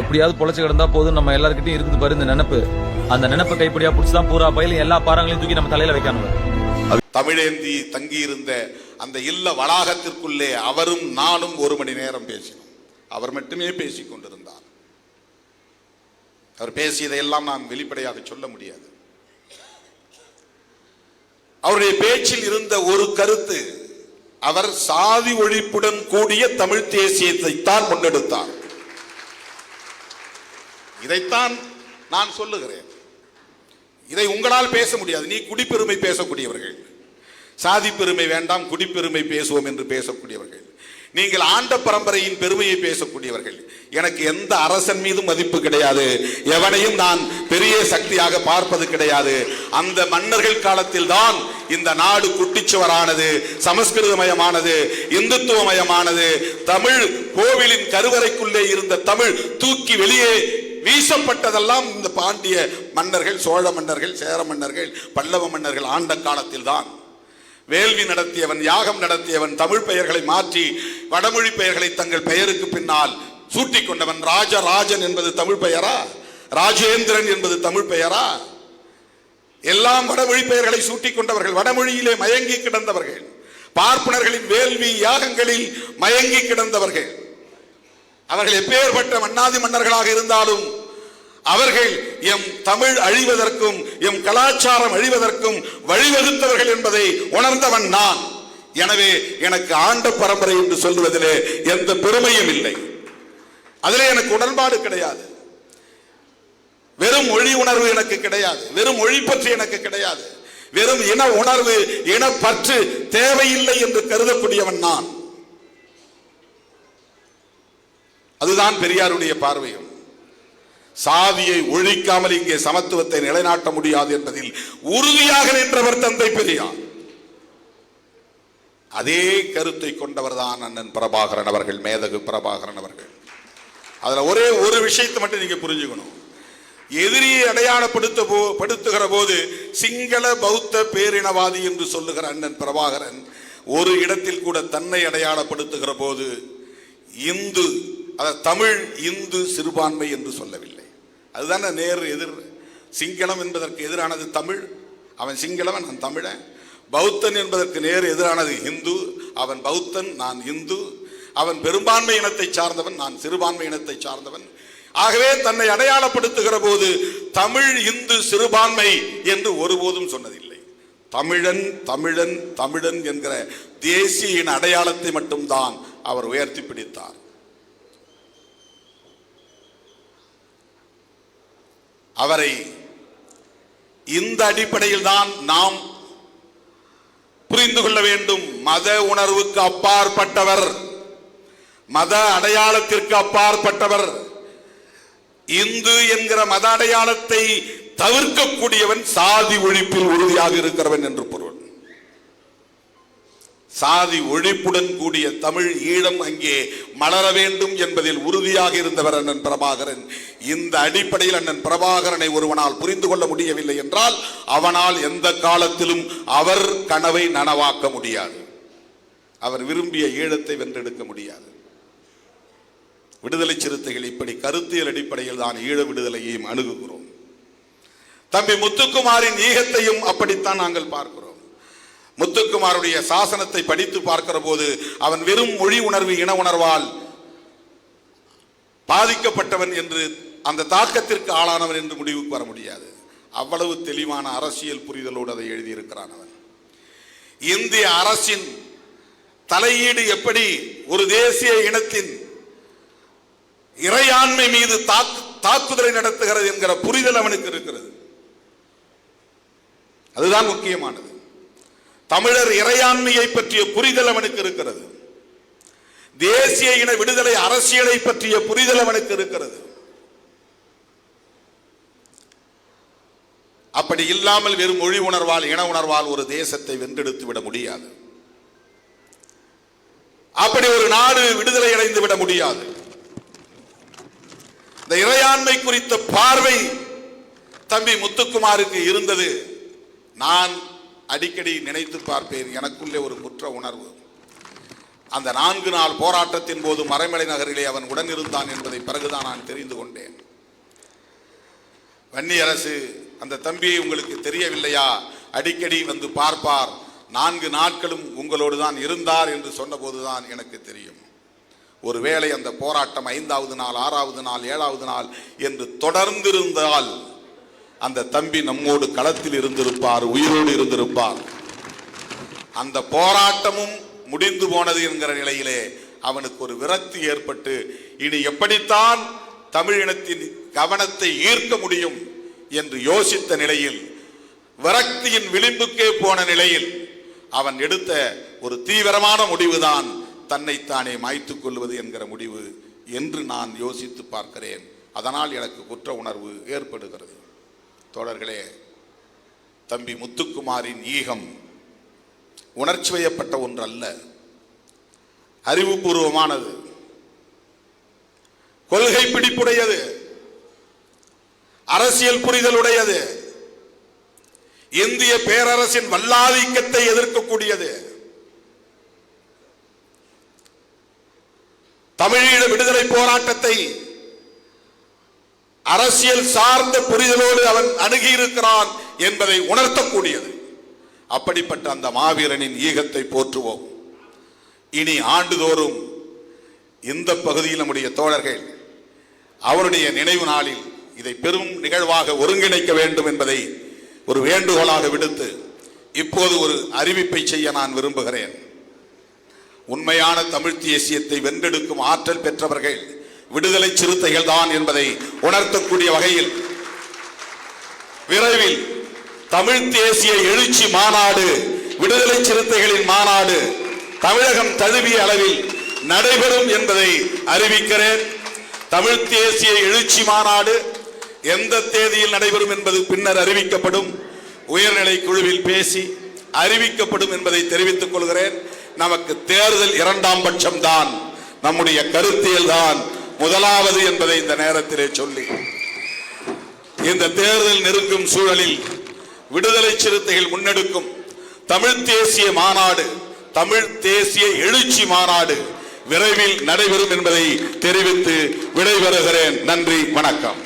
எப்படியாவது பொழைச்சு கிடந்தா போதும். நம்ம எல்லாருக்கிட்டையும் இருக்குது பாரு இந்த நினைப்பு. அந்த நினப்பை கைப்படியா புடிச்சுதான் பூரா பயிலும் எல்லா பாறங்களையும் தூக்கி நம்ம தலையில வைக்கணும். தமிழேந்தி தங்கியிருந்த அந்த இல்ல வளாகத்திற்குள்ளே அவரும் நானும் ஒரு மணி நேரம் பேசினோம். அவர் மட்டுமே பேசிக் கொண்டிருந்தார். அவர் பேசியதையெல்லாம் நான் வெளிப்படையாக சொல்ல முடியாது. அவருடைய பேச்சில் இருந்த ஒரு கருத்து அவர் சாதி ஒழிப்புடன் கூடிய தமிழ் தேசியத்தை தான் முன்னெடுத்தார். இதைத்தான் நான் சொல்லுகிறேன். இதை உங்களால் பேச முடியாது. நீ குடிப்பெருமை பேசக்கூடியவர்கள். சாதி பெருமை வேண்டாம் குடிப்பெருமை பேசுவோம் என்று பேசக்கூடியவர்கள். நீங்கள் ஆண்ட பரம்பரையின் பெருமையை பேசக்கூடியவர்கள். எனக்கு எந்த அரசன் மீதும் மதிப்பு கிடையாது. எவனையும் நான் பெரிய சக்தியாக பார்ப்பது கிடையாது. அந்த மன்னர்கள் காலத்தில் தான் இந்த நாடு குட்டிச்சுவரானது சமஸ்கிருதமயமானது இந்துத்துவமயமானது தமிழ் கோவிலின் கருவறைக்குள்ளே இருந்த தமிழ் தூக்கி வெளியே வீசப்பட்டதெல்லாம் இந்த பாண்டிய மன்னர்கள் சோழ மன்னர்கள் சேர மன்னர்கள் பல்லவ மன்னர்கள் ஆண்ட காலத்தில் தான் வேள்வி நடத்தியவன் யாகம் நடத்தியவன் தமிழ் பெயர்களை மாற்றி வடமொழி பெயர்களை தங்கள் பெயருக்கு பின்னால் சூட்டிக் கொண்டவன் ராஜராஜன் என்பது தமிழ் பெயரா? ராஜேந்திரன் என்பது தமிழ் பெயரா? எல்லாம் வடமொழி பெயர்களை சூட்டிக் கொண்டவர்கள் வடமொழியிலே மயங்கி கிடந்தவர்கள். பார்ப்பனர்களின் வேள்வி யாகங்களில் மயங்கி கிடந்தவர்கள். அவர்கள் எப்பேற்பட்ட மன்னாதி மன்னர்களாக இருந்தாலும் அவர்கள் எம் தமிழ் அழிவதற்கும் எம் கலாச்சாரம் அழிவதற்கும் வழிவகுத்தவர்கள் என்பதை உணர்ந்தவன் நான். எனவே எனக்கு ஆண்ட பரம்பரை என்று சொல்லுவதிலே எந்த பெருமையும் இல்லை. அதிலே எனக்கு உடன்பாடு கிடையாது. வெறும் மொழி உணர்வு எனக்கு கிடையாது. வெறும் மொழி பற்றி எனக்கு கிடையாது. வெறும் இன உணர்வு இனப்பற்று தேவையில்லை என்று கருதக்கூடியவன் நான். அதுதான் பெரியாருடைய பார்வையும். சாதியை ஒழிக்காமல் இங்கே சமத்துவத்தை நிலைநாட்ட முடியாது என்பதில் உறுதியாக நின்றவர் தந்தை பெரியார். அதே கருத்தை கொண்டவர் தான் அண்ணன் பிரபாகரன் அவர்கள் மேதகு பிரபாகரன் அவர்கள். அதில் ஒரே ஒரு விஷயத்தை மட்டும் நீங்க புரிஞ்சுக்கணும். எதிரியை அடையாளப்படுத்த போ படுத்துகிற போது சிங்கள பௌத்த பேரினவாதி என்று சொல்லுகிற அண்ணன் பிரபாகரன் ஒரு இடத்தில் கூட தன்னை அடையாளப்படுத்துகிற போது இந்து அதை தமிழ் இந்து சிறுபான்மை என்று சொல்லவில்லை. அதுதானே நேர் எதிர் சிங்களம் என்பதற்கு எதிரானது தமிழ் அவன் சிங்களவன் நான் தமிழன். பௌத்தன் என்பதற்கு நேர் எதிரானது இந்து அவன் பௌத்தன் நான் இந்து. அவன் பெரும்பான்மை இனத்தை சார்ந்தவன் நான் சிறுபான்மை இனத்தை சார்ந்தவன். ஆகவே தன்னை அடையாளப்படுத்துகிற போது தமிழ் இந்து சிறுபான்மை என்று ஒருபோதும் சொன்னதில்லை. தமிழன் தமிழன் தமிழன் என்கிற தேசிய இன அடையாளத்தை மட்டும்தான் அவர் உயர்த்தி பிடித்தார். அவரை இந்த அடிப்படையில் தான் நாம் புரிந்து கொள்ள வேண்டும். மத உணர்வுக்கு அப்பாற்பட்டவர் மத அடையாளத்திற்கு அப்பாற்பட்டவர் இந்து என்கிற மத அடையாளத்தை தவிர்க்கக்கூடியவன் சாதி ஒழிப்பில் உறுதியாக இருக்கிறவன் என்று பொருள். சாதி ஒழிப்புடன் கூடிய தமிழ் ஈழம் அங்கே மலர வேண்டும் என்பதில் உறுதியாக இருந்தவர் அண்ணன் பிரபாகரன். இந்த அடிப்படையில் அண்ணன் பிரபாகரனை ஒருவனால் புரிந்து கொள்ள முடியவில்லை என்றால் அவனால் எந்த காலத்திலும் அவர் கனவை நனவாக்க முடியாது. அவர் விரும்பிய ஈழத்தை வென்றெடுக்க முடியாது. விடுதலை சிறுத்தைகள் இப்படி கருத்தியல் அடிப்படையில் தான் ஈழ விடுதலையையும் அணுகுகிறோம். தம்பி முத்துக்குமாரின் ஈகத்தையும் அப்படித்தான் நாங்கள் பார்க்கிறோம். முத்துக்குமாருடைய சாசனத்தை படித்து பார்க்கிற போது அவன் வெறும் மொழி உணர்வு இன உணர்வால் பாதிக்கப்பட்டவன் என்று அந்த தாக்கத்திற்கு ஆளானவன் என்று முடிவுக்கு வர முடியாது. அவ்வளவு தெளிவான அரசியல் புரிதலோடு அதை எழுதியிருக்கிறான் அவன். இந்திய அரசின் தலையீடு எப்படி? ஒரு தேசிய இனத்தின் இறையாண்மை மீது தாக்குதலை நடத்துகிறது என்கிற புரிதல் அவனுக்கு இருக்கிறது. அதுதான் முக்கியமானது. தமிழர் இறையாண்மையை பற்றிய புரிதல் அவனுக்கு இருக்கிறது. தேசிய இன விடுதலை அரசியலை பற்றிய புரிதல் அவனுக்கு இருக்கிறது. அப்படி இல்லாமல் வெறும் மொழி உணர்வால் இன உணர்வால் ஒரு தேசத்தை வென்றெடுத்து விட முடியாது. அப்படி ஒரு நாடு விடுதலை அடைந்து விட முடியாது. இந்த இறையாண்மை குறித்த பார்வை தம்பி முத்துக்குமாருக்கு இருந்தது. நான் அடிக்கடி நினைத்து பார்ப்பேன் எனக்குள்ளே ஒரு குற்ற உணர்வு. அந்த நான்கு நாள் போராட்டத்தின் போது மறைமலை நகரிலே அவன் உடன் இருந்தான் என்பதை பிறகுதான் நான் தெரிந்து கொண்டேன். வன்னியரசு அந்த தம்பியை உங்களுக்கு தெரியவில்லையா? அடிக்கடி வந்து பார்ப்பார் நான்கு நாட்களும் உங்களோடு தான் இருந்தார் என்று சொன்னபோதுதான் எனக்கு தெரியும். ஒருவேளை அந்த போராட்டம் ஐந்தாவது நாள் ஆறாவது நாள் ஏழாவது நாள் என்று தொடர்ந்திருந்தால் அந்த தம்பி நம்மோடு களத்தில் இருந்திருப்பார் உயிரோடு இருந்திருப்பார். அந்த போராட்டமும் முடிந்து போனது என்கிற நிலையிலே அவனுக்கு ஒரு விரக்தி ஏற்பட்டு இனி எப்படித்தான் தமிழினத்தின் கவனத்தை ஈர்க்க முடியும் என்று யோசித்த நிலையில் விரக்தியின் விளிம்புக்கே போன நிலையில் அவன் எடுத்த ஒரு தீவிரமான முடிவுதான் தன்னைத்தானே மாய்த்துக் கொள்வது என்கிற முடிவு என்று நான் யோசித்து பார்க்கிறேன். அதனால் எனக்கு குற்ற உணர்வு ஏற்படுகிறது. தோழர்களே தம்பி முத்துக்குமாரின் ஈகம் உணர்ச்சி வயப்பட்ட ஒன்றல்ல. அறிவுபூர்வமானது. கொள்கை பிடிப்புடையது. அரசியல் புரிதலுடையது. இந்திய பேரரசின் வல்லாதிக்கத்தை எதிர்க்கக்கூடியது. தமிழீழ விடுதலை போராட்டத்தை அரசியல் சார்ந்த புரிதலோடு அவன் அணுகியிருக்கிறான் என்பதை உணர்த்தக்கூடியது. அப்படிப்பட்ட அந்த மாவீரனின் ஈகத்தை போற்றுவோம். இனி ஆண்டுதோறும் இந்த பகுதியில் நம்முடைய தோழர்கள் அவருடைய நினைவு நாளில் இதை பெரும் நிகழ்வாக ஒருங்கிணைக்க வேண்டும் என்பதை ஒரு வேண்டுகோளாக விடுத்து இப்போது ஒரு அறிவிப்பை செய்ய நான் விரும்புகிறேன். உண்மையான தமிழ் தேசியத்தை வென்றெடுக்கும் ஆற்றல் பெற்றவர்கள் விடுதலை சிறுத்தைகள் தான் என்பதை உணர்த்தக்கூடிய வகையில் விரைவில் தமிழ் தேசிய எழுச்சி மாநாடு விடுதலை சிறுத்தைகளின் மாநாடு தமிழகம் தழுவிய அளவில் நடைபெறும் என்பதை அறிவிக்கிறேன். தமிழ் தேசிய எழுச்சி மாநாடு எந்த தேதியில் நடைபெறும் என்பது பின்னர் அறிவிக்கப்படும். உயர்நிலை குழுவில் பேசி அறிவிக்கப்படும் என்பதை தெரிவித்துக் கொள்கிறேன். நமக்கு தேர்தல் இரண்டாம் பட்சம் தான் நம்முடைய கருத்தியல் தான் முதலாவது என்பதை இந்த நேரத்திலே சொல்லி இந்த தேர்தல் நெருங்கும் சூழலில் விடுதலை சிறுத்தைகள் முன்னெடுக்கும் தமிழ் தேசிய மாநாடு தமிழ் தேசிய எழுச்சி மாநாடு விரைவில் நடைபெறும் என்பதை தெரிவித்து விடைபெறுகிறேன். நன்றி வணக்கம்.